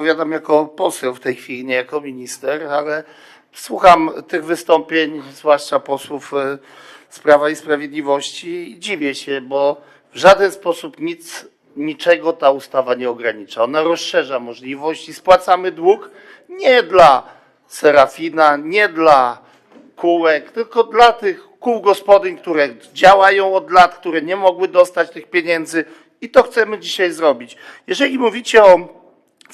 Odpowiadam jako poseł w tej chwili, nie jako minister, ale słucham tych wystąpień, zwłaszcza posłów e, z Prawa i Sprawiedliwości i dziwię się, bo w żaden sposób nic, niczego ta ustawa nie ogranicza. Ona rozszerza możliwości. Spłacamy dług nie dla Serafina, nie dla kółek, tylko dla tych kół gospodyń, które działają od lat, które nie mogły dostać tych pieniędzy i to chcemy dzisiaj zrobić. Jeżeli mówicie o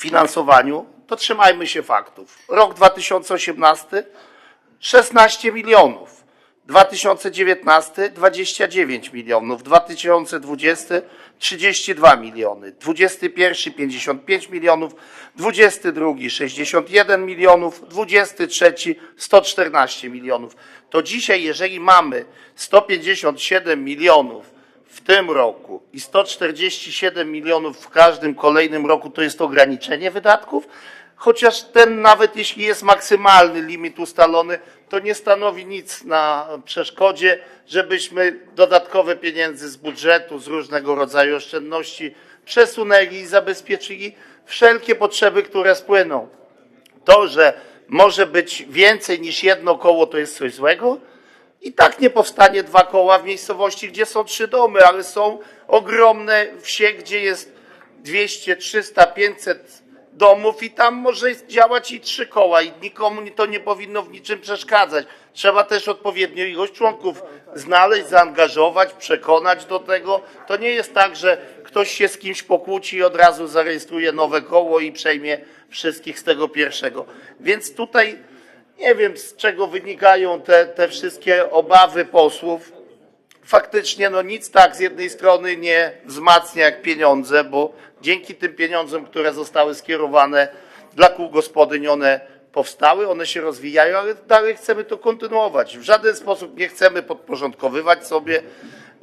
finansowaniu, to trzymajmy się faktów. Rok 2018 16 milionów, 2019 29 milionów, 2020 32 miliony, 21 55 milionów, 22 61 milionów, 23 114 milionów. To dzisiaj, jeżeli mamy 157 milionów w tym roku i 147 milionów w każdym kolejnym roku to jest ograniczenie wydatków, chociaż ten nawet jeśli jest maksymalny limit ustalony, to nie stanowi nic na przeszkodzie, żebyśmy dodatkowe pieniędzy z budżetu, z różnego rodzaju oszczędności przesunęli i zabezpieczyli wszelkie potrzeby, które spłyną. To, że może być więcej niż jedno koło, to jest coś złego? I tak nie powstanie dwa koła w miejscowości, gdzie są trzy domy, ale są ogromne wsie, gdzie jest 200, 300, 500 domów i tam może działać i trzy koła i nikomu to nie powinno w niczym przeszkadzać. Trzeba też odpowiednią ilość członków znaleźć, zaangażować, przekonać do tego. To nie jest tak, że ktoś się z kimś pokłóci i od razu zarejestruje nowe koło i przejmie wszystkich z tego pierwszego. Więc tutaj nie wiem, z czego wynikają te, te wszystkie obawy posłów. Faktycznie no nic tak z jednej strony nie wzmacnia jak pieniądze, bo dzięki tym pieniądzom, które zostały skierowane dla kół gospodyń, one powstały, one się rozwijają, ale dalej chcemy to kontynuować. W żaden sposób nie chcemy podporządkowywać sobie,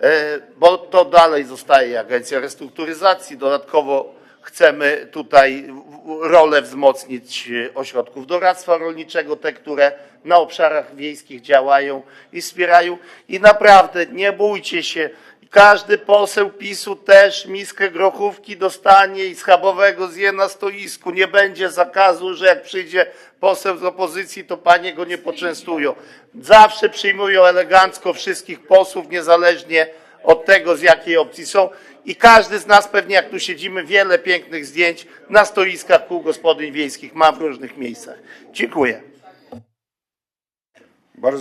e, bo to dalej zostaje Agencja Restrukturyzacji. Dodatkowo chcemy tutaj rolę wzmocnić e, ośrodków doradztwa rolniczego, te, które na obszarach wiejskich działają i wspierają. I naprawdę nie bójcie się, każdy poseł PiSu też miskę grochówki dostanie i schabowego zje na stoisku. Nie będzie zakazu, że jak przyjdzie poseł z opozycji, to panie go nie poczęstują. Zawsze przyjmują elegancko wszystkich posłów, niezależnie od tego, z jakiej opcji są. I każdy z nas pewnie, jak tu siedzimy, wiele pięknych zdjęć na stoiskach kół gospodyń wiejskich ma w różnych miejscach. Dziękuję.